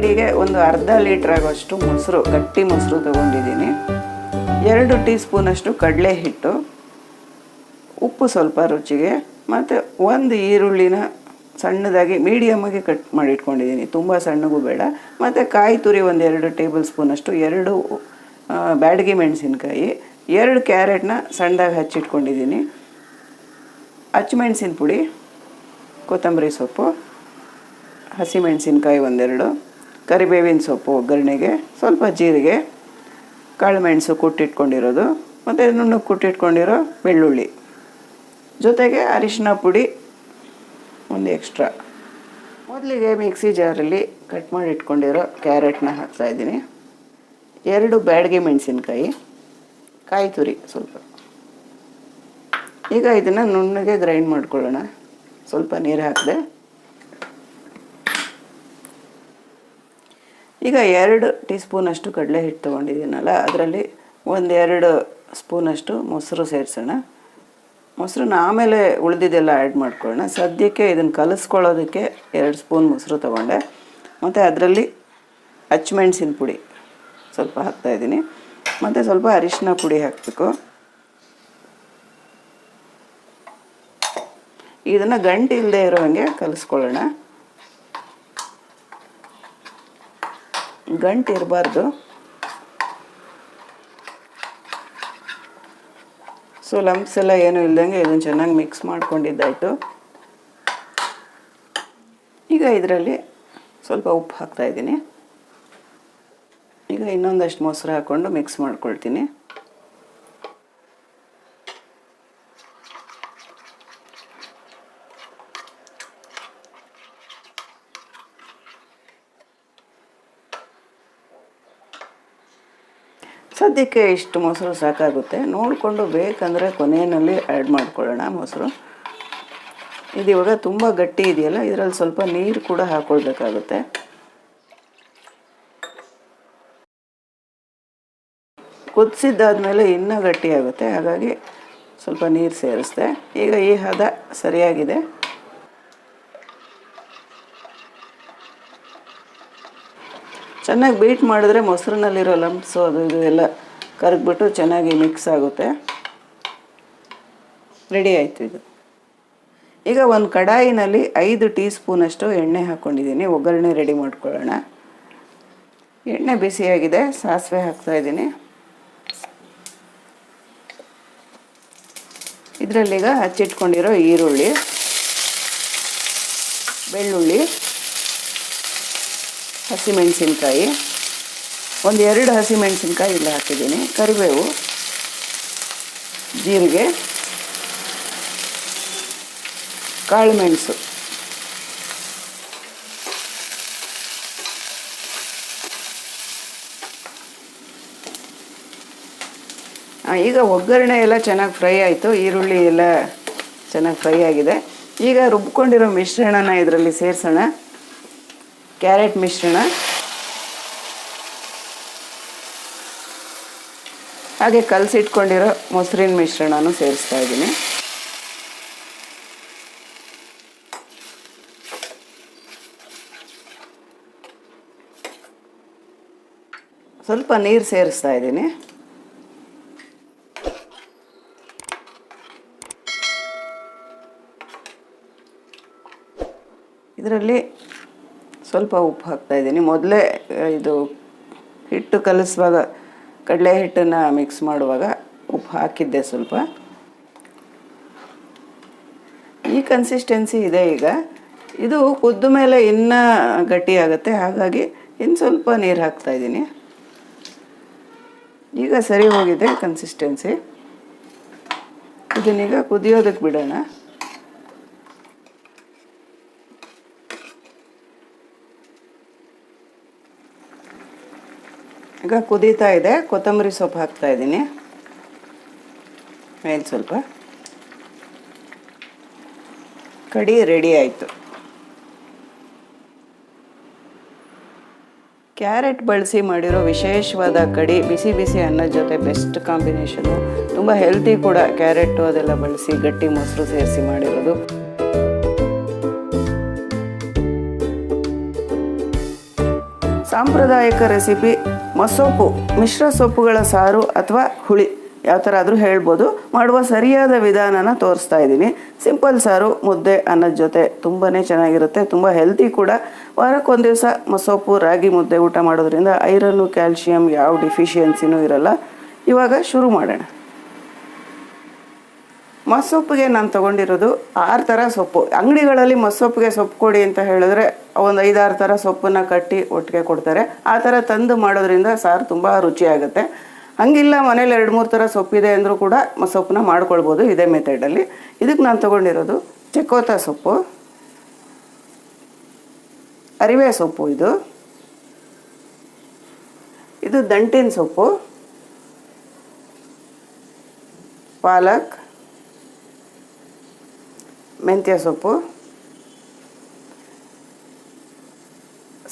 ಕಡೆಗೆ ಒಂದು ಅರ್ಧ ಲೀಟ್ರ್ ಆಗೋಷ್ಟು ಮೊಸರು, ಗಟ್ಟಿ ಮೊಸರು ತೊಗೊಂಡಿದ್ದೀನಿ. ಎರಡು ಟೀ ಸ್ಪೂನಷ್ಟು ಕಡಲೆ ಹಿಟ್ಟು, ಉಪ್ಪು ಸ್ವಲ್ಪ ರುಚಿಗೆ, ಮತ್ತು ಒಂದು ಈರುಳ್ಳಿನ ಸಣ್ಣದಾಗಿ ಮೀಡಿಯಮ್ಮಾಗಿ ಕಟ್ ಮಾಡಿ ಇಟ್ಕೊಂಡಿದ್ದೀನಿ ತುಂಬ ಸಣ್ಣಗೂ ಬೇಡ. ಮತ್ತು ಕಾಯಿ ತುರಿ ಒಂದು ಎರಡು ಟೇಬಲ್ ಸ್ಪೂನಷ್ಟು, ಎರಡು ಬ್ಯಾಡಗಿ ಮೆಣಸಿನ್ಕಾಯಿ, ಎರಡು ಕ್ಯಾರೆಟ್ನ ಸಣ್ಣದಾಗಿ ಹಚ್ಚಿಟ್ಕೊಂಡಿದ್ದೀನಿ. ಹಚ್ಚಿಮೆಣ್ಸಿನ ಪುಡಿ, ಕೊತ್ತಂಬರಿ ಸೊಪ್ಪು ಹಸಿಮೆಣಸಿನ್ಕಾಯಿ ಒಂದೆರಡು. ಕರಿಬೇವಿನ ಸೊಪ್ಪು ಒಗ್ಗರಣೆಗೆ ಸ್ವಲ್ಪ ಜೀರಿಗೆ, ಕಾಳುಮೆಣಸು ಕುಟ್ಟಿಟ್ಕೊಂಡಿರೋದು, ಮತ್ತು ನುಣ್ಣಗೆ ಕುಟ್ಟಿಟ್ಕೊಂಡಿರೋ ಬೆಳ್ಳುಳ್ಳಿ. ಜೊತೆಗೆ ಅರಿಶಿನ ಪುಡಿ ಒಂದು ಎಕ್ಸ್ಟ್ರಾ ಮೊದಲಿಗೆ ಮಿಕ್ಸಿ ಜಾರಲ್ಲಿ ಕಟ್ ಮಾಡಿ ಇಟ್ಕೊಂಡಿರೋ ಕ್ಯಾರೆಟ್ನ ಹಾಕ್ತಾಯಿದ್ದೀನಿ ಎರಡು ಬ್ಯಾಡಗೆ ಮೆಣಸಿನ್ಕಾಯಿ, ಕಾಯಿ ತುರಿ ಸ್ವಲ್ಪ. ಈಗ ಇದನ್ನು ನುಣ್ಣಗೆ ಗ್ರೈಂಡ್ ಮಾಡ್ಕೊಳ್ಳೋಣ. ಸ್ವಲ್ಪ ನೀರು ಹಾಕಿದೆ. ಈಗ ಎರಡು ಟೀ ಸ್ಪೂನಷ್ಟು ಕಡಲೆ ಹಿಟ್ಟು ತೊಗೊಂಡಿದ್ದೀನಲ್ಲ, ಅದರಲ್ಲಿ ಒಂದೆರಡು ಸ್ಪೂನಷ್ಟು ಮೊಸರು ಸೇರಿಸೋಣ. ಮೊಸರನ್ನ ಆಮೇಲೆ ಉಳಿದಿದ್ದೆಲ್ಲ ಆ್ಯಡ್ ಮಾಡ್ಕೊಳ್ಳೋಣ. ಸದ್ಯಕ್ಕೆ ಇದನ್ನು ಕಲಿಸ್ಕೊಳ್ಳೋದಕ್ಕೆ ಎರಡು ಸ್ಪೂನ್ ಮೊಸರು ತೊಗೊಂಡೆ. ಮತ್ತು ಅದರಲ್ಲಿ ಹಚ್ಮೆಣ್ಸಿನ ಪುಡಿ ಸ್ವಲ್ಪ ಹಾಕ್ತಾಯಿದ್ದೀನಿ ಮತ್ತು ಸ್ವಲ್ಪ ಅರಿಶಿನ ಪುಡಿ ಹಾಕಬೇಕು. ಇದನ್ನು ಗಂಟು ಇಲ್ಲದೆ ಇರೋ ಹಾಗೆ ಕಲಿಸ್ಕೊಳ್ಳೋಣ. ಗಂಟು ಇರಬಾರ್ದು. ಸೊ ಲಂಪ್ಸ್ ಎಲ್ಲ ಏನೂ ಇಲ್ದಂಗೆ ಇದನ್ನು ಚೆನ್ನಾಗಿ ಮಿಕ್ಸ್ ಮಾಡ್ಕೊಂಡಿದ್ದಾಯಿತು. ಈಗ ಇದರಲ್ಲಿ ಸ್ವಲ್ಪ ಉಪ್ಪು ಹಾಕ್ತಾಯಿದ್ದೀನಿ ಈಗ ಇನ್ನೊಂದಷ್ಟು ಮೊಸರು ಹಾಕ್ಕೊಂಡು ಮಿಕ್ಸ್ ಮಾಡ್ಕೊಳ್ತೀನಿ. ಸದ್ಯಕ್ಕೆ ಇಷ್ಟು ಮೊಸರು ಸಾಕಾಗುತ್ತೆ. ನೋಡಿಕೊಂಡು ಬೇಕಂದರೆ ಕೊನೆಯಲ್ಲಿ ಆ್ಯಡ್ ಮಾಡ್ಕೊಳ್ಳೋಣ ಮೊಸರು. ಇದು ಇವಾಗ ತುಂಬ ಗಟ್ಟಿ ಇದೆಯಲ್ಲ, ಇದರಲ್ಲಿ ಸ್ವಲ್ಪ ನೀರು ಕೂಡ ಹಾಕ್ಕೊಳ್ಬೇಕಾಗುತ್ತೆ ಕುದಿಸಿದ್ದಾದ್ಮೇಲೆ ಇನ್ನೂ ಗಟ್ಟಿ ಆಗುತ್ತೆ ಹಾಗಾಗಿ ಸ್ವಲ್ಪ ನೀರು ಸೇರಿಸ್ದೆ. ಈಗ ಈ ಹದ ಸರಿಯಾಗಿದೆ. ಚೆನ್ನಾಗಿ ಬೀಟ್ ಮಾಡಿದ್ರೆ ಮೊಸರಿನಲ್ಲಿರೋ ಲಂಪ್ಸು ಅದು ಇದು ಎಲ್ಲ ಕರಗ್ಬಿಟ್ಟು ಚೆನ್ನಾಗಿ ಮಿಕ್ಸ್ ಆಗುತ್ತೆ. ರೆಡಿ ಆಯಿತು ಇದು. ಈಗ ಒಂದು ಕಡಾಯಿನಲ್ಲಿ ಐದು ಟೀ ಸ್ಪೂನಷ್ಟು ಎಣ್ಣೆ ಹಾಕ್ಕೊಂಡಿದ್ದೀನಿ ಒಗ್ಗರಣೆ ರೆಡಿ ಮಾಡ್ಕೊಳ್ಳೋಣ. ಎಣ್ಣೆ ಬಿಸಿಯಾಗಿದೆ, ಸಾಸಿವೆ ಹಾಕ್ತಾಯಿದ್ದೀನಿ ಇದರಲ್ಲೀಗ ಹಚ್ಚಿಟ್ಕೊಂಡಿರೋ ಈರುಳ್ಳಿ, ಬೆಳ್ಳುಳ್ಳಿ, ಹಸಿಮೆಣಸಿನ್ಕಾಯಿ. ಒಂದು ಎರಡು ಹಸಿಮೆಣಸಿನ್ಕಾಯಿ ಇಲ್ಲಿ ಹಾಕಿದ್ದೀನಿ. ಕರಿಬೇವು ಜೀರಿಗೆ ಕಾಳುಮೆಣಸು ಆ, ಈಗ ಒಗ್ಗರಣೆ ಎಲ್ಲ ಚೆನ್ನಾಗಿ ಫ್ರೈ ಆಯಿತು. ಈರುಳ್ಳಿ ಎಲ್ಲ ಚೆನ್ನಾಗಿ ಫ್ರೈ ಆಗಿದೆ. ಈಗ ರುಬ್ಕೊಂಡಿರೋ ಮಿಶ್ರಣನ ಇದರಲ್ಲಿ ಸೇರಿಸೋಣ. ಕ್ಯಾರೆಟ್ ಮಿಶ್ರಣ. ಹಾಗೆ ಕಲಸಿಟ್ಕೊಂಡಿರೋ ಮೊಸರಿನ ಮಿಶ್ರಣನೂ ಸೇರಿಸ್ತಾ ಇದ್ದೀನಿ. ಸ್ವಲ್ಪ ನೀರು ಸೇರಿಸ್ತಾ ಇದ್ದೀನಿ. ಇದರಲ್ಲಿ ಸ್ವಲ್ಪ ಉಪ್ಪು ಹಾಕ್ತಾ ಇದ್ದೀನಿ. ಮೊದಲೇ ಇದು ಹಿಟ್ಟು ಕಲಿಸುವಾಗ ಕಡಲೆ ಹಿಟ್ಟನ್ನು ಮಿಕ್ಸ್ ಮಾಡುವಾಗ ಉಪ್ಪು ಹಾಕಿದ್ದೆ ಸ್ವಲ್ಪ. ಈ ಕನ್ಸಿಸ್ಟೆನ್ಸಿ ಇದೆ ಈಗ. ಇದು ಕುದ್ದ ಮೇಲೆ ಇನ್ನೂ ಗಟ್ಟಿ ಆಗುತ್ತೆ. ಹಾಗಾಗಿ ಇನ್ನು ಸ್ವಲ್ಪ ನೀರು ಹಾಕ್ತಾ ಇದ್ದೀನಿ. ಈಗ ಸರಿ ಹೋಗಿದೆ ಕನ್ಸಿಸ್ಟೆನ್ಸಿ ಇದನ್ನೀಗ ಕುದಿಯೋದಕ್ಕೆ ಬಿಡೋಣ. ಈಗ ಕುದೀತಾ ಇದೆ, ಕೊತ್ತಂಬರಿ ಸೊಪ್ಪು ಹಾಕ್ತಾ ಇದ್ದೀನಿ. ಮೇಲೆ ಸ್ವಲ್ಪ. ಕಡಿ ರೆಡಿ ಆಯಿತು. ಕ್ಯಾರೆಟ್ ಬಳಸಿ ಮಾಡಿರೋ ವಿಶೇಷವಾದ ಕಡಿ, ಬಿಸಿ ಬಿಸಿ ಅನ್ನದ ಜೊತೆ ಬೆಸ್ಟ್ ಕಾಂಬಿನೇಷನು ತುಂಬ ಹೆಲ್ತಿ ಕೂಡ ಕ್ಯಾರೆಟು ಅದೆಲ್ಲ ಬಳಸಿ ಗಟ್ಟಿ ಮೊಸರು ಸೇರಿಸಿ ಮಾಡಿರೋದು. ಸಾಂಪ್ರದಾಯಿಕ ರೆಸಿಪಿ ಮಸೊಪ್ಪು ಮಿಶ್ರ ಸೊಪ್ಪುಗಳ ಸಾರು ಅಥವಾ ಹುಳಿ, ಯಾವ ಥರ ಆದರೂ ಹೇಳ್ಬೋದು. ಮಾಡುವ ಸರಿಯಾದ ವಿಧಾನನ ತೋರಿಸ್ತಾ ಇದ್ದೀನಿ. ಸಿಂಪಲ್ ಸಾರು, ಮುದ್ದೆ, ಅನ್ನದ ಜೊತೆ ತುಂಬಾ ಚೆನ್ನಾಗಿರುತ್ತೆ. ತುಂಬ ಹೆಲ್ತಿ ಕೂಡ. ವಾರಕ್ಕೊಂದು ದಿವಸ ಮಸೊಪ್ಪು ರಾಗಿ ಮುದ್ದೆ ಊಟ ಮಾಡೋದ್ರಿಂದ ಐರನ್ನು ಕ್ಯಾಲ್ಶಿಯಂ ಯಾವ ಡಿಫಿಷಿಯನ್ಸಿನೂ ಇರಲ್ಲ. ಇವಾಗ ಶುರು ಮಾಡೋಣ. ಮಸ್ಸೊಪ್ಪಿಗೆ ನಾನು ತೊಗೊಂಡಿರೋದು ಆರು ಥರ ಸೊಪ್ಪು. ಅಂಗಡಿಗಳಲ್ಲಿ ಮಸ್ಸೊಪ್ಪಿಗೆ ಸೊಪ್ಪು ಕೊಡಿ ಅಂತ ಹೇಳಿದ್ರೆ ಒಂದು ಐದಾರು ಥರ ಸೊಪ್ಪನ್ನ ಕಟ್ಟಿ ಒಟ್ಟಿಗೆ ಕೊಡ್ತಾರೆ. ಆ ಥರ ತಂದು ಮಾಡೋದ್ರಿಂದ ಸಾರು ತುಂಬ ರುಚಿಯಾಗುತ್ತೆ ಹಂಗಿಲ್ಲ ಮನೇಲಿ ಎರಡು ಮೂರು ಥರ ಸೊಪ್ಪಿದೆ ಅಂದರೂ ಕೂಡ ಸೊಪ್ಪನ್ನ ಮಾಡ್ಕೊಳ್ಬೋದು ಇದೇ ಮೆಥಡಲ್ಲಿ ಇದಕ್ಕೆ ನಾನು ತೊಗೊಂಡಿರೋದು ಚಕೋತ ಸೊಪ್ಪು. ಅರಿವೆ ಸೊಪ್ಪು ಇದು. ಇದು ದಂಟಿನ ಸೊಪ್ಪು. ಪಾಲಕ್. ಮೆಂತ್ಯ ಸೊಪ್ಪು,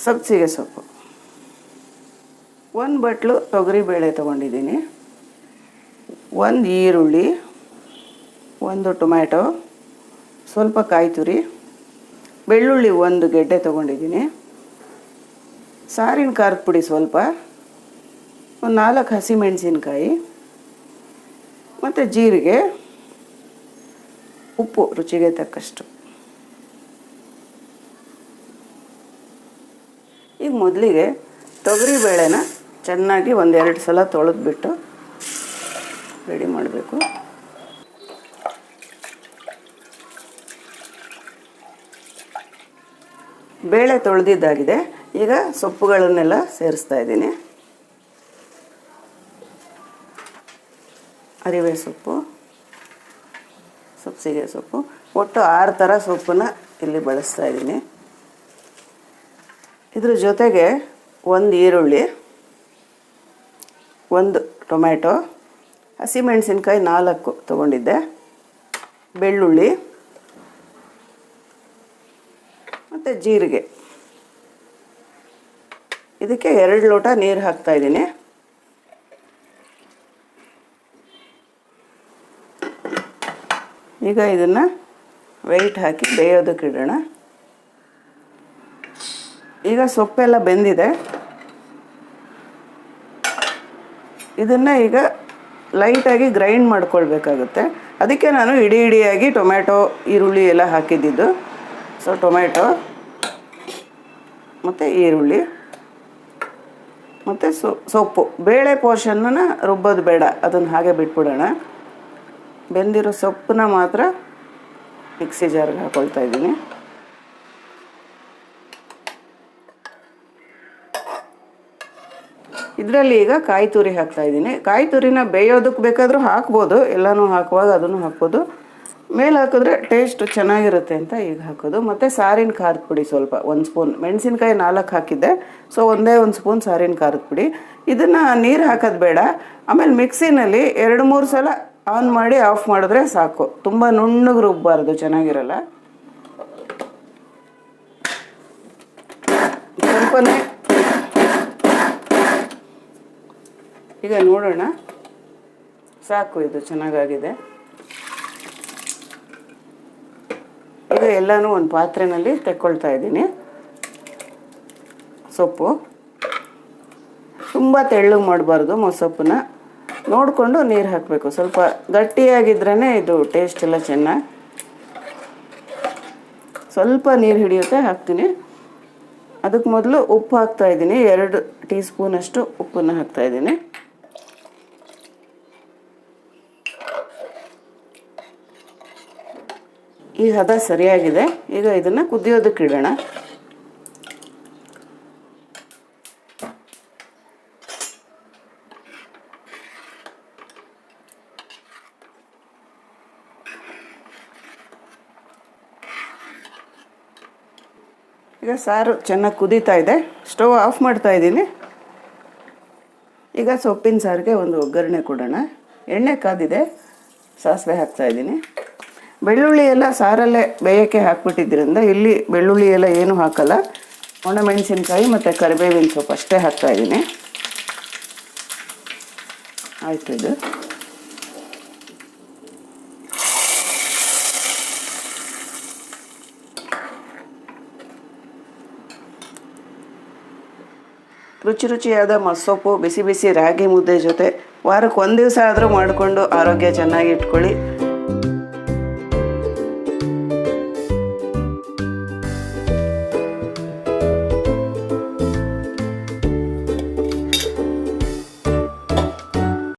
ಸಬ್ಸಿಗೆ ಸೊಪ್ಪು. ಒಂದು ಬಟ್ಲು ತೊಗರಿಬೇಳೆ ತೊಗೊಂಡಿದ್ದೀನಿ. ಒಂದು ಈರುಳ್ಳಿ, ಒಂದು ಟೊಮ್ಯಾಟೊ, ಸ್ವಲ್ಪ ಕಾಯಿ ತುರಿ, ಬೆಳ್ಳುಳ್ಳಿ ಒಂದು ಗೆಡ್ಡೆ ತೊಗೊಂಡಿದ್ದೀನಿ. ಸಾರಿನ ಖಾರದ ಪುಡಿ ಸ್ವಲ್ಪ, ಒಂದು ನಾಲ್ಕು ಹಸಿಮೆಣಸಿನ್ಕಾಯಿ ಮತ್ತು ಜೀರಿಗೆ ಉಪ್ಪು ರುಚಿಗೆ ತಕ್ಕಷ್ಟು. ಈಗ ಮೊದಲಿಗೆ ತೊಗರಿ ಬೇಳೆನ ಚೆನ್ನಾಗಿ ಒಂದೆರಡು ಸಲ ತೊಳೆದ್ಬಿಟ್ಟು ರೆಡಿ ಮಾಡಬೇಕು. ಬೇಳೆ ತೊಳೆದಿದ್ದಾಗಿದೆ. ಈಗ ಸೊಪ್ಪುಗಳನ್ನೆಲ್ಲ ಸೇರಿಸ್ತಾ ಇದ್ದೀನಿ. ಅರಿವೆ ಸೊಪ್ಪು. ಸಬ್ಸಿಗೆ ಸೊಪ್ಪು. ಒಟ್ಟು ಆರು ಥರ ಸೊಪ್ಪನ್ನು ಇಲ್ಲಿ ಬಳಸ್ತಾ ಇದ್ದೀನಿ. ಇದ್ರ ಜೊತೆಗೆ ಒಂದು ಈರುಳ್ಳಿ, ಒಂದು ಟೊಮ್ಯಾಟೊ, ಹಸಿಮೆಣಸಿನ್ಕಾಯಿ ನಾಲ್ಕು ತೊಗೊಂಡಿದ್ದೆ. ಬೆಳ್ಳುಳ್ಳಿ, ಮತ್ತು ಜೀರಿಗೆ. ಇದಕ್ಕೆ ಎರಡು ಲೋಟ ನೀರು ಹಾಕ್ತಾ ಈಗ ಇದನ್ನು ವೆಯ್ಟ್ ಹಾಕಿ ಬೇಯೋದಕ್ಕೆ ಇಡೋಣ. ಈಗ ಸೊಪ್ಪೆಲ್ಲ ಬೆಂದಿದೆ. ಇದನ್ನು ಈಗ ಲೈಟಾಗಿ ಗ್ರೈಂಡ್ ಮಾಡ್ಕೊಳ್ಬೇಕಾಗುತ್ತೆ. ಅದಕ್ಕೆ ನಾನು ಇಡೀ ಇಡಿಯಾಗಿ ಟೊಮ್ಯಾಟೊ, ಈರುಳ್ಳಿ ಎಲ್ಲ ಹಾಕಿದ್ದಿದ್ದು ಸೊ ಟೊಮ್ಯಾಟೊ ಮತ್ತು ಈರುಳ್ಳಿ ಮತ್ತು ಸೊಪ್ಪು. ಬೇಳೆ ಪೋರ್ಷನ್ನ ರುಬ್ಬೋದು ಬೇಡ. ಅದನ್ನು ಹಾಗೆ ಬಿಟ್ಬಿಡೋಣ. ಬೆಂದಿರೋ ಸೊಪ್ಪನ್ನ ಮಾತ್ರ ಮಿಕ್ಸಿ ಜಾರ್ಗೆ ಹಾಕೊಳ್ತಾ ಇದ್ದೀನಿ. ಇದರಲ್ಲಿ ಈಗ ಕಾಯಿ ತುರಿ ಹಾಕ್ತಾ ಇದ್ದೀನಿ. ಕಾಯಿ ತುರಿನ ಬೇಯೋದಕ್ಕೆ ಬೇಕಾದರೂ ಹಾಕ್ಬೋದು, ಎಲ್ಲನೂ ಹಾಕುವಾಗ ಅದನ್ನು ಹಾಕ್ಬೋದು. ಮೇಲೆ ಹಾಕಿದ್ರೆ ಟೇಸ್ಟ್ ಚೆನ್ನಾಗಿರುತ್ತೆ ಅಂತ ಈಗ ಹಾಕೋದು. ಮತ್ತು ಸಾರಿನ ಖಾರದ ಪುಡಿ ಸ್ವಲ್ಪ, ಒಂದು ಸ್ಪೂನ್. ಮೆಣಸಿನ್ಕಾಯಿ ನಾಲ್ಕು ಹಾಕಿದ್ದೆ, ಸೊ ಒಂದೇ ಒಂದು ಸ್ಪೂನ್ ಸಾರಿನ ಖಾರದ ಪುಡಿ. ಇದನ್ನು ನೀರು ಹಾಕೋದು ಬೇಡ. ಆಮೇಲೆ ಮಿಕ್ಸಿನಲ್ಲಿ ಎರಡು ಮೂರು ಸಲ ಆನ್ ಮಾಡಿ ಆಫ್ ಮಾಡಿದ್ರೆ ಸಾಕು. ತುಂಬ ನುಣ್ಣಗೆ ರುಬ್ಬಾರ್ದು ಚೆನ್ನಾಗಿರಲ್ಲ. ಸ್ವಲ್ಪನೇ. ಈಗ ನೋಡೋಣ. ಸಾಕು, ಇದು ಚೆನ್ನಾಗಾಗಿದೆ. ಈಗ ಎಲ್ಲನೂ ಒಂದು ಪಾತ್ರೆನಲ್ಲಿ ತೆಕ್ಕೊಳ್ತಾ ಇದ್ದೀನಿ. ಸೊಪ್ಪು. ತುಂಬ ತೆಳ್ಳಗೆ ಮಾಡಬಾರ್ದು ಮೊಸಪ್ಪನ್ನ ನೋಡಿಕೊಂಡು ನೀರು ಹಾಕಬೇಕು. ಸ್ವಲ್ಪ ಗಟ್ಟಿಯಾಗಿದ್ರೇ ಇದು ಟೇಸ್ಟ್ ಎಲ್ಲ ಚೆನ್ನಾಗಿ ಸ್ವಲ್ಪ ನೀರು ಹಿಡಿಯುತ್ತೆ, ಹಾಕ್ತೀನಿ. ಅದಕ್ಕೆ ಮೊದಲು ಉಪ್ಪು ಹಾಕ್ತಾ ಇದ್ದೀನಿ. ಎರಡು ಟೀ ಸ್ಪೂನಷ್ಟು ಉಪ್ಪನ್ನು ಹಾಕ್ತಾ ಇದ್ದೀನಿ. ಈ ಹದ ಸರಿಯಾಗಿದೆ. ಈಗ ಇದನ್ನು ಕುದಿಯೋದಕ್ಕೆ ಇಡೋಣ. ಈಗ ಸಾರು ಚೆನ್ನಾಗಿ ಕುದೀತಾ ಇದೆ. ಸ್ಟವ್ ಆಫ್ ಮಾಡ್ತಾ ಇದ್ದೀನಿ. ಈಗ ಸೊಪ್ಪಿನ ಸಾರಿಗೆ ಒಂದು ಒಗ್ಗರಣೆ ಕೊಡೋಣ. ಎಣ್ಣೆ ಕಾದಿದೆ. ಸಾಸಿವೆ ಹಾಕ್ತಾ ಇದ್ದೀನಿ. ಬೆಳ್ಳುಳ್ಳಿ ಎಲ್ಲ ಸಾರಲ್ಲೇ ಬೇಯೋಕ್ಕೆ ಹಾಕ್ಬಿಟ್ಟಿದ್ದರಿಂದ ಇಲ್ಲಿ ಬೆಳ್ಳುಳ್ಳಿ ಎಲ್ಲ ಏನೂ ಹಾಕಲ್ಲ. ಒಣಮೆಣಸಿನ್ಕಾಯಿ ಮತ್ತು ಕರಿಬೇವಿನ ಸೊಪ್ಪು ಅಷ್ಟೇ ಹಾಕ್ತಾ ಇದ್ದೀನಿ. ಆಯಿತು ಇದು. ರುಚಿ ರುಚಿಯಾದ ಮಸೊಪ್ಪು ಬಿಸಿ ಬಿಸಿ ರಾಗಿ ಮುದ್ದೆ ಜೊತೆ ವಾರಕ್ಕೆ ಒಂದು ದಿವಸ ಆದರೂ ಮಾಡಿಕೊಂಡು ಆರೋಗ್ಯ ಚೆನ್ನಾಗಿ ಇಟ್ಕೊಳ್ಳಿ.